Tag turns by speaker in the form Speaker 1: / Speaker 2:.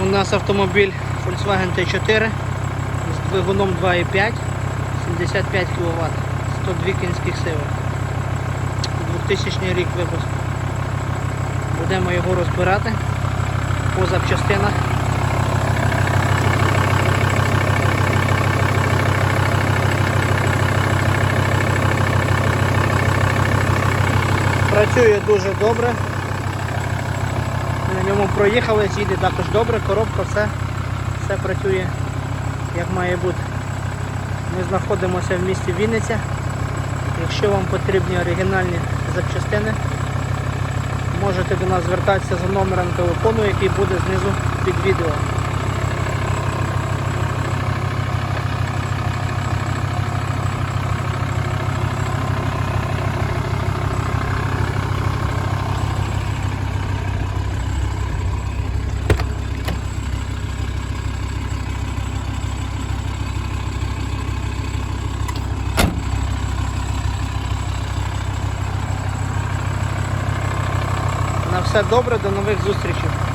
Speaker 1: У нас автомобіль Volkswagen T4 з двигуном 2,5, 75 кВт, 102 кінських сили. 2000 рік випуску. Будемо його розбирати по запчастинах. Працює дуже добре. Ньому проїхали, їде також добре, коробка, все, все працює як має бути. Ми знаходимося в місті Вінниця. Якщо вам потрібні оригінальні запчастини, можете до нас звертатися за номером телефону, який буде знизу під відео. Все добре, до нових зустрічей.